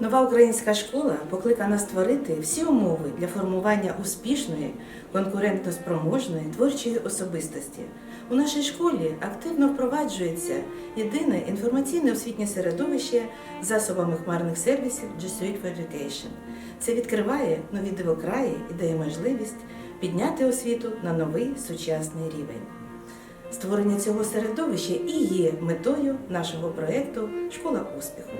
Нова українська школа покликана створити всі умови для формування успішної, конкурентноспроможної творчої особистості. У нашій школі активно впроваджується єдине інформаційне освітнє середовище з засобами хмарних сервісів G Suite for Education. Це відкриває нові дивокраї і дає можливість підняти освіту на новий сучасний рівень. Створення цього середовища і є метою нашого проєкту Школа успіху.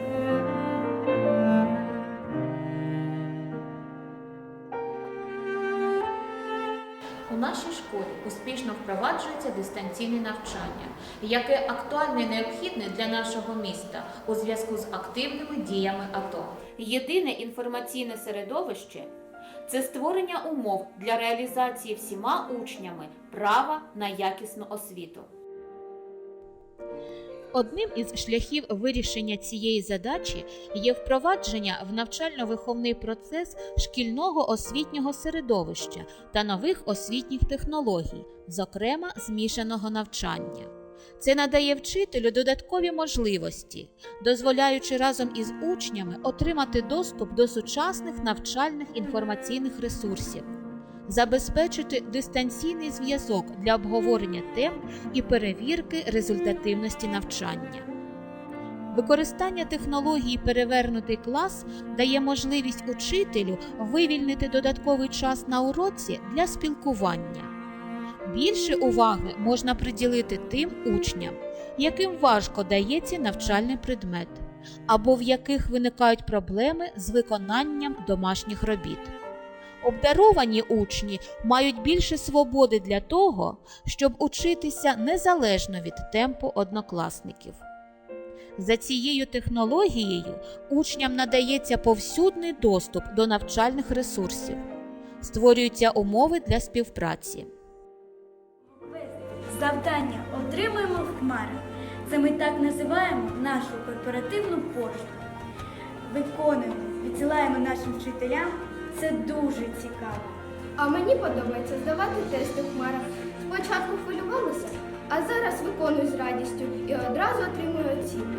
У нашій школі успішно впроваджується дистанційне навчання, яке актуальне і необхідне для нашого міста у зв'язку з активними діями АТО. Єдине інформаційне середовище це створення умов для реалізації всіма учнями права на якісну освіту. Одним із шляхів вирішення цієї задачі є впровадження в навчально-виховний процес шкільного освітнього середовища та нових освітніх технологій, зокрема змішаного навчання. Це надає вчителю додаткові можливості, дозволяючи разом із учнями отримати доступ до сучасних навчальних інформаційних ресурсів, забезпечити дистанційний зв'язок для обговорення тем і перевірки результативності навчання. Використання технології перевернутий клас дає можливість учителю вивільнити додатковий час на уроці для спілкування. Більше уваги можна приділити тим учням, яким важко дається навчальний предмет, або в яких виникають проблеми з виконанням домашніх робіт. Обдаровані учні мають більше свободи для того, щоб учитися незалежно від темпу однокласників. За цією технологією учням надається повсюдний доступ до навчальних ресурсів, створюються умови для співпраці. Завдання отримуємо в хмарах. Це ми так називаємо нашу корпоративну пошту. Виконуємо, відсилаємо нашим вчителям. Це дуже цікаво. А мені подобається здавати тести в хмарах. Спочатку хвилювалася, а зараз виконую з радістю і одразу отримую оцінку.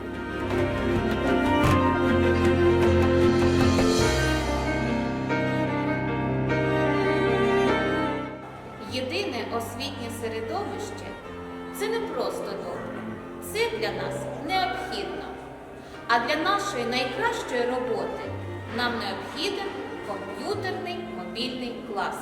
Єдине освітнє середовище це не просто добре, це для нас необхідно. А для нашої найкращої роботи нам необхіден комп'ютерний мобільний клас.